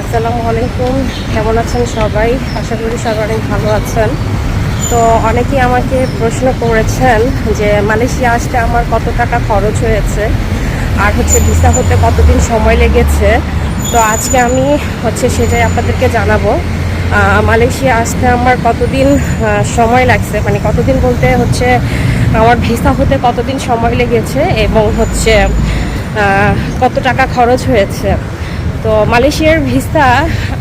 আসসালামু আলাইকুম। কেমন আছেন সবাই? আশা করি সবাই অনেক ভালো আছেন। তো অনেকেই আমাকে প্রশ্ন করেছেন যে, মালয়েশিয়া আসতে আমার কত টাকা খরচ হয়েছে? আর হচ্ছে ভিসা হতে কতদিন সময় লেগেছে? তো আজকে আমি হচ্ছে সেটাই আপনাদেরকে জানাব। মালয়েশিয়া আসতে আমার কতদিন সময় লাগছে? মানে কতদিন বলতে হচ্ছে আমার ভিসা হতে কতদিন সময় লেগেছে? এবং হচ্ছে কত টাকা খরচ হয়েছে? তো মালয়েশিয়ার ভিসা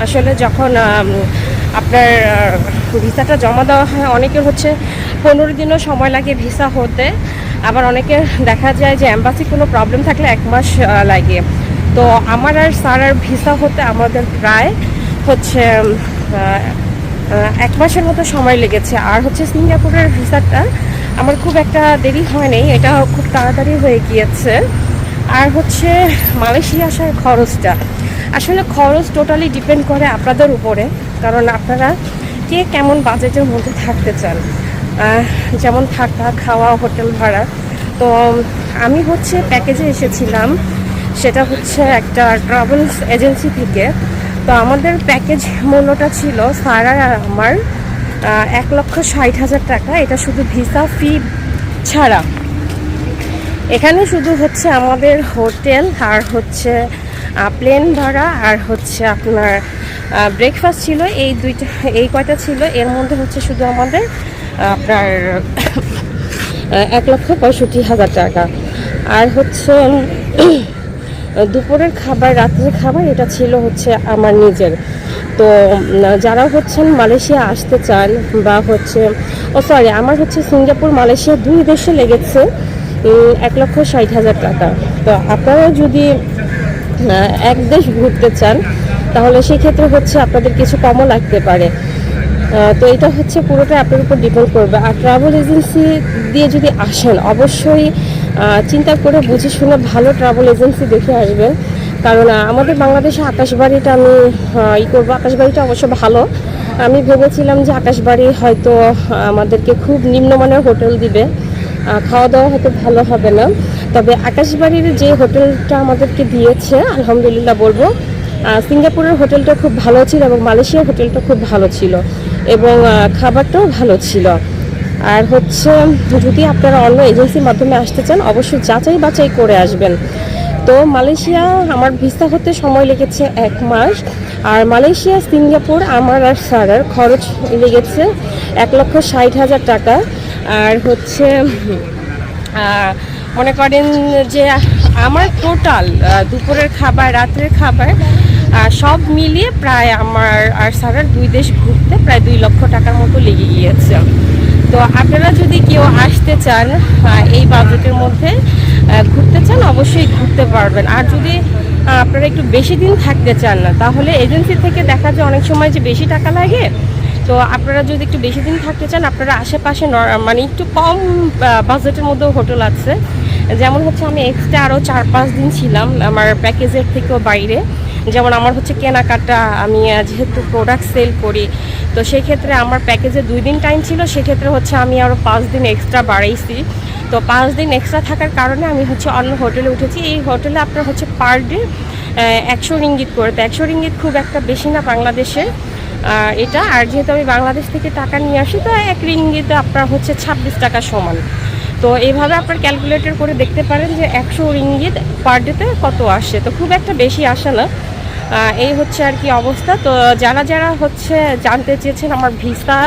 আসলে যখন আপনার ভিসাটা জমা দেওয়া হয় অনেকের হচ্ছে পনেরো দিনও সময় লাগে ভিসা হতে। আবার অনেকের দেখা যায় যে অ্যাম্বাসি কোনো প্রবলেম থাকলে এক মাস লাগে। তো আমার আর স্যার আর ভিসা হতে আমাদের প্রায় হচ্ছে এক মাসের মতো সময় লেগেছে। আর হচ্ছে সিঙ্গাপুরের ভিসাটা আমার খুব একটা দেরি হয়নি, এটা খুব তাড়াতাড়ি হয়ে গিয়েছে। আর হচ্ছে মালয়েশিয়া আসার খরচটা। আসলে খরচ টোটালি ডিপেন্ড করে আপনাদের উপরে, কারণ আপনারা কে কেমন বাজেটের মধ্যে থাকতে চান। যেমন থাকা, খাওয়া, হোটেল ভাড়া। তো আমি হচ্ছে প্যাকেজে এসেছিলাম, সেটা হচ্ছে একটা ট্রাভেলস এজেন্সি থেকে। তো আমাদের প্যাকেজ মূল্যটা ছিল আর আমার এক লক্ষ ষাট হাজার টাকা। এটা শুধু ভিসা ফি ছাড়া। এখানে শুধু হচ্ছে আমাদের হোটেল, আর হচ্ছে প্লেন ভাড়া, আর হচ্ছে আপনার ব্রেকফাস্ট ছিল। এই দুইটা, এই কয়টা ছিল। এর মধ্যে হচ্ছে শুধু আমাদের, আপনার এক লক্ষ পঁয়ষট্টি হাজার টাকা। আর হচ্ছে দুপুরের খাবার, রাত্রের খাবার, এটা ছিল হচ্ছে আমার নিজের। তো যারা হচ্ছেন মালয়েশিয়া আসতে চান, বা হচ্ছে, ও সরি আমার হচ্ছে সিঙ্গাপুর, মালয়েশিয়া দুই দেশে লেগেছে। এক লক্ষ ষাট হাজার টাকা। তো আপনারা যদি এক দেশ ঘুরতে চান, তাহলে সেক্ষেত্রে হচ্ছে আপনাদের কিছু কমও লাগতে পারে। তো এটা হচ্ছে পুরোটা আপনার উপর ডিপেন্ড করবে। আর ট্রাভেল এজেন্সি দিয়ে যদি আসেন, অবশ্যই চিন্তা করে বুঝে শুনে ভালো ট্রাভেল এজেন্সি দেখে আসবেন। কারণ আমাদের বাংলাদেশে আকাশবাড়িটা আমি ই করব। আকাশবাড়িটা অবশ্য ভালো। আমি ভেবেছিলাম যে আকাশবাড়ি হয়তো আমাদেরকে খুব নিম্নমানের হোটেল দিবে। খাওয়া দাওয়া হয়তো ভালো হবে না। তবে আকাশবাড়ির যে হোটেলটা আমাদেরকে দিয়েছে, আলহামদুলিল্লাহ বলব সিঙ্গাপুরের হোটেলটা খুব ভালো ছিল এবং মালয়েশিয়ার হোটেলটা খুব ভালো ছিল এবং খাবারটাও ভালো ছিল। আর হচ্ছে, যদি আপনারা অন্য এজেন্সির মাধ্যমে আসতে চান, অবশ্যই যাচাই বাছাই করে আসবেন। তো মালয়েশিয়া, আমার ভিসা হতে সময় লেগেছে এক মাস। আর মালয়েশিয়া, সিঙ্গাপুর, আমার আর স্যারের খরচ লেগেছে এক লক্ষ ষাট হাজার টাকা। আর হচ্ছে মনে করেন যে আমার টোটাল দুপুরের খাবার, রাত্রের খাবার সব মিলিয়ে প্রায় আমার আর স্যারের দুই দেশ ঘুরতে প্রায় দুই লক্ষ টাকার মতো লেগে গিয়েছে। তো আপনারা যদি কেউ আসতে চান এই বাজেটের মধ্যে ঘুরতে চান, অবশ্যই ঘুরতে পারবেন। আর যদি আপনারা একটু বেশি দিন থাকতে চান না, তাহলে এজেন্সি থেকে দেখা যায় অনেক সময় যে বেশি টাকা লাগে তো আপনারা যদি একটু বেশি দিন থাকতে চান, আপনারা আশেপাশে মানে একটু কম বাজেটের মধ্যেও হোটেল আছে। যেমন হচ্ছে আমি এক্সট্রা আরও চার পাঁচ দিন ছিলাম আমার প্যাকেজের থেকেও বাইরে। যেমন আমার হচ্ছে কেনাকাটা, আমি যেহেতু প্রোডাক্ট সেল করি, তো সেক্ষেত্রে আমার প্যাকেজে দুই দিন টাইম ছিল, সেক্ষেত্রে হচ্ছে আমি আরও পাঁচ দিন এক্সট্রা বাড়াইছি। তো পাঁচ দিন এক্সট্রা থাকার কারণে আমি হচ্ছে অন্য হোটেলে উঠেছি। এই হোটেলে আপনার হচ্ছে পার ডে একশো রিঙ্গিত করে। তো একশো রিঙ্গিত খুব একটা বেশি না বাংলাদেশে। এটা, আর যেহেতু আমি বাংলাদেশ থেকে টাকা নিয়ে আসি, তো এক রিঙ্গিতে আপনার হচ্ছে ছাব্বিশ টাকা সমান। তো এইভাবে আপনার ক্যালকুলেটর করে দেখতে পারেন যে একশো রিঙ্গিত পার ডেতে কত আসে। তো খুব একটা বেশি আসে না। এই হচ্ছে আর কি অবস্থা। তো যারা যারা হচ্ছে জানতে চেয়েছেন আমার ভিসা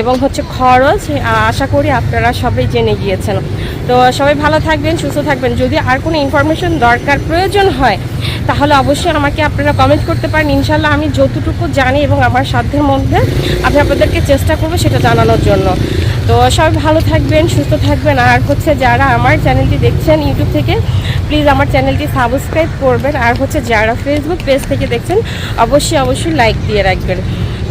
এবং হচ্ছে খরচ আশা করি আপনারা সবাই জেনে গিয়েছেন। তো সবাই ভালো থাকবেন, সুস্থ থাকবেন। যদি আর কোনো ইনফরমেশন দরকার, প্রয়োজন হয়, তাহলে অবশ্যই আমাকে আপনারা কমেন্ট করতে পারেন। ইনশাল্লাহ আমি যতটুকু জানি এবং আমার সাধ্যের মধ্যে আমি আপনাদেরকে চেষ্টা করব সেটা জানানোর জন্য। তো সবাই ভালো থাকবেন, সুস্থ থাকবেন। আর হচ্ছে যারা আমার চ্যানেলটি দেখছেন ইউটিউব থেকে প্লিজ আমার চ্যানেলটি সাবস্ক্রাইব করবেন। আর হচ্ছে যারা ফেসবুক পেজ থেকে দেখছেন, অবশ্যই অবশ্যই লাইক দিয়ে রাখবেন।